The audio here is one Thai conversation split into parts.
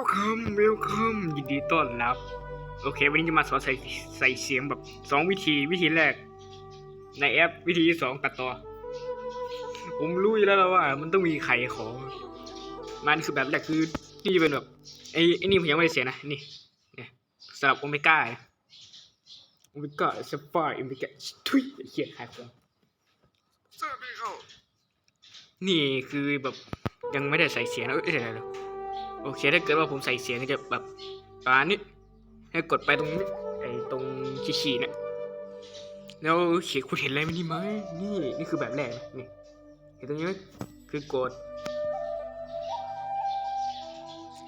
welcome welcome ยินดีต้อนรับ โอเค วันนี้จะมาสอนใส่ใส่เสียงแบบสองวิธีวิธีแรก ในแอปวิธีที่สองตัดต่อ ผมรู้อยู่แล้วล่ะว่า มันต้องมีไขของมันคือแบบแรกคือนี่จะเป็นแบบไอ้ไอ้นี่ผมยังไม่ได้เสียนะนี่เนี่ยสำหรับโอเมก้านะโอเมก้าสปาร์โอเมก้าทุยเขียนขายของสวัสดีครับนี่คือแบบยังไม่ได้ใส่เสียงนะเอ้ยเดี๋ยวเดี๋ยวเดี๋ยว โอเคถ้าเกิดว่าผมใส่เสียงก็จะแบบประมาณนี้ให้กดไปตรงนี้ไอ้ตรงขีดๆเนี่ยแล้วเขียนคุณเห็นอะไรไหมนี่ไหมนี่นี่คือแบบแรกนี่เห็นตรงนี้ไหมคือกด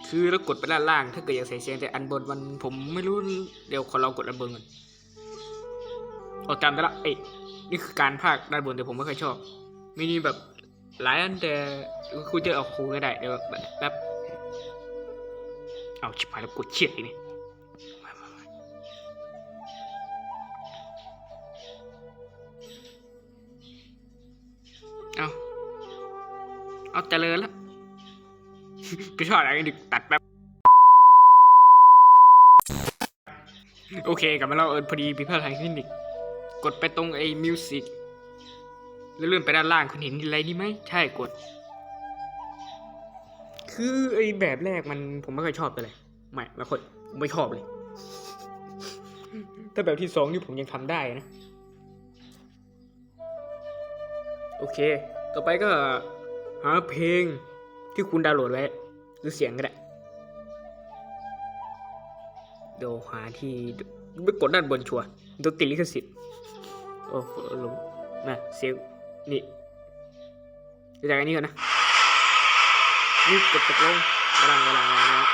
คือเรากดไปด้านล่าง ถ้าเกิดอยากใส่เสียงแต่อันบนมันผมไม่รู้เดี๋ยวขอลองกดอันบนก่อนเอาจำได้ละเอ้ยนี่คือการพากย์ด้านบนแต่ผมไม่ค่อยชอบมีนี่แบบหลายอันแต่คุณจะเอาครูก็ได้เดี๋ยวแบบ เอาชิบหายแล้วกดเชียดอีกนี่มามามาเอาเอาเจริญแล้วพี่ชอบอะไรกันดิตัดแป๊บโอเคกลับมาเราเออพอดีพี่พลาดทาคลินิก กดไปตรงไอ้มิวสิกแล้วเลื่อนไปด้านล่างคุณเห็นอะไรนี่ไหมใช่กด คือไอ้แบบแรกมันผมไม่ค่อยชอบเลยไม่ไม่ค่อยไม่ชอบเลยแต่แบบที่สองนี่ผมยังทำได้นะ โอเค ต่อไปก็หาเพลงที่คุณดาวน์โหลดไว้ หรือเสียงก็ได้เดี๋ยวหาที่ไปกดด้านบนชัวร์เดี๋ยวติดลิขสิทธิ์โอ้โหลงมาเสียงนี่จากอันนี้ก่อนนะ นี่กดตกลงด้าล่างด้าล่างด้านล่าง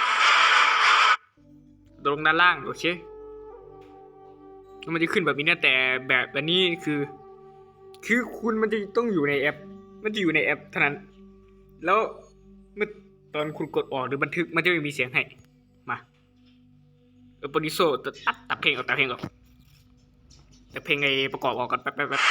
ลงด้านล่างโอเคมันจะขึ้นแบบนี้นะแต่แบบแบบนี้คือ คือคุณมันจะต้องอยู่ในแอป มันจะอยู่ในแอปเท่านั้น แล้วเมื่อตอนคุณกดออกหรือบันทึกมันจะไม่มีเสียงให้ มาเออโปรดิโซตัดตัดตัดเพลงออกตัดเพลงออกตัดเพลงไอประกอบออกก่อนแป๊บแป๊บแป๊บ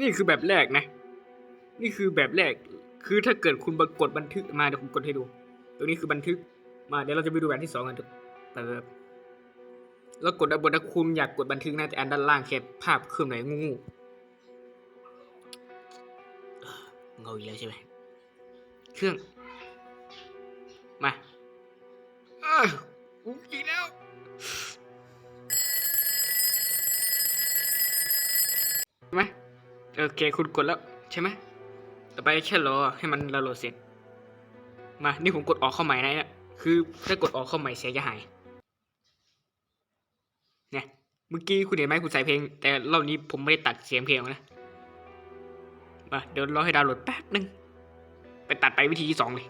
นี่คือแบบแรกนะ นี่คือแบบแรก คือถ้าเกิดคุณกดบันทึกมาเดี๋ยวผมกดให้ดู ตรงนี้คือบันทึก มาเดี๋ยวเราจะไปดูแบบที่สองกันแบบแบบแล้วกดบนถ้าคุณอยากกดบันทึกนะแต่อันด้านล่างแค่ภาพเคลื่อนไหวงูๆเงาอีกแล้วใช่ไหมเครื่อง มาอออีกแล้ว เคคุณกดแล้วใช่ไหมต่อไปแค่รอให้มันเราโหลดเสร็จ มา นี่ผมกดออกเข้าใหม่นะเนี่ยคือถ้ากดออกเข้าใหม่เสียจะหาย เนี่ย เมื่อกี้คุณเห็นไหมคุณใส่เพลง แต่รอบนี้ผมไม่ได้ตัดเสียงเพลงนะ มาเดี๋ยวรอให้ดาวน์โหลดแป๊บนึง ไปตัดไปวิธีที่สองเลย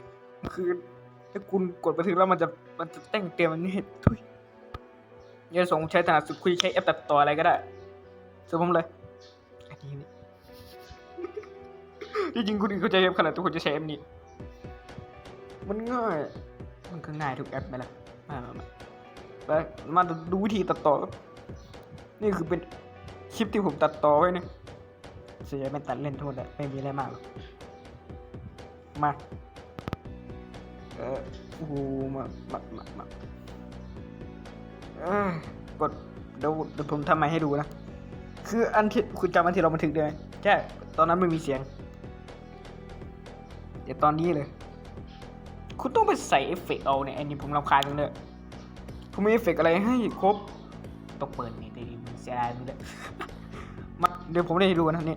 คือถ้าคุณกดบันทึกแล้วมันจะมันจะแต่งเตรียมมันนี่ทุยย่าส่งใช้ถนัดสุดคุยใช้แอปตัดต่ออะไรก็ได้ส่วนผมเลย ที่จริงคุณอื่นเขาใจแอปขนาดทุกคนจะใช้แอปนี้ มันง่าย มันก็ง่ายทุกแอปไปละมามามาไปมาดูวิธีตัดต่อครับนี่คือเป็นคลิปที่ผมตัดต่อไว้นะเสียเป็นตัดเล่นโทษแหละไม่มีอะไรมากหรอกมา เออโอ้โหมามามามาเออกดเดี๋ยวเดี๋ยวผมทำใหม่ให้ดูนะ คืออันที่คุณจำอันที่เราบันทึกได้ไหมใช่ ตอนนั้นไม่มีเสียงเดี๋ยวตอนนี้เลย คุณต้องไปใส่เอฟเฟกต์เอาเนี่ยอันนี้ผมรำคาญจังเลยผมมีเอฟเฟกต์อะไรให้ครบ ต้องเปิดนี่ดีมันเสียดายมันเลยมาเดี๋ยวผมได้ดูนะนี่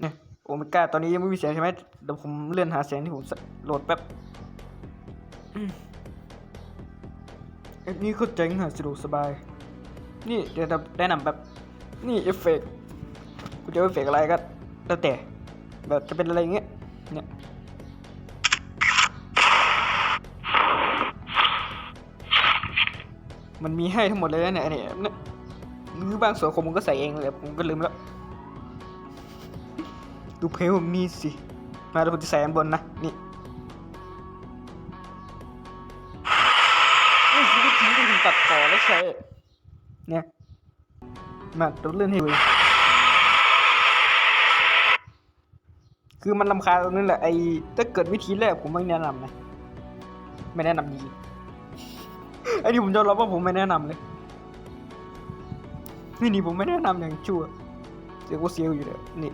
เนี่ยโอเมก้าตอนนี้ยังไม่มีเสียงใช่ไหมเดี๋ยวผมเลื่อนหาเสียงที่ผมโหลดแป๊บอันนี้ก็เจ๋งฮะสะดวกสบาย นี่เดี๋ยวจะแนะนำแบบนี่เอฟเฟกต์คุณจะเอาเอฟเฟกต์อะไรก็แล้วแต่ แบบจะเป็นอะไรเงี้ย เนี่ย มันมีให้ทั้งหมดเลยนะเนี่ยเนี่ยหรือบางส่วนผมก็ใส่เองเลยผมก็ลืมแล้ว ดูเพลงผมนี่สิ มาเดี๋ยวผมจะใส่อันบนนะ นี่นี่คือวิธีที่ผมตัดต่อแล้วใช้เนี่ยมาตัวเลื่อนให้ดู คือมันลำคาญตรงนี้นแหละไอ้ถ้าเกิดวิธีแรกผมไม่แนะนำนะ ไม่แนะนำดีไอ้นี่ผมยอมรับว่าผมไม่แนะนำเลยนี่นี่ผมไม่แนะนำอย่างชั่วเสียกูเสียวอยู่เลยนี่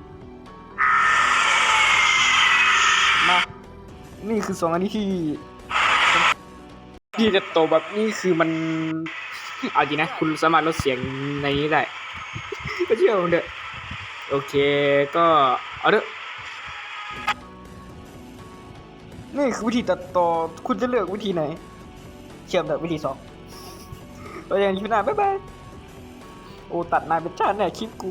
มานี่คือสองอันนี้ที่ที่จะโตแบบนี้คือมันเอาจริงนะ คุณสามารถลดเสียงในนี้ได้ ก็เชื่อผมเถอะโอเคก็เอาเถอะ นี่คือวิธีตัดต่อคุณจะเลือกวิธีไหน เชื่อมแบบวิธีสองเราอย่างนี้หน้าบ๊ายบาย โอ้ตัดนายเป็นชาติแน่คลิปกู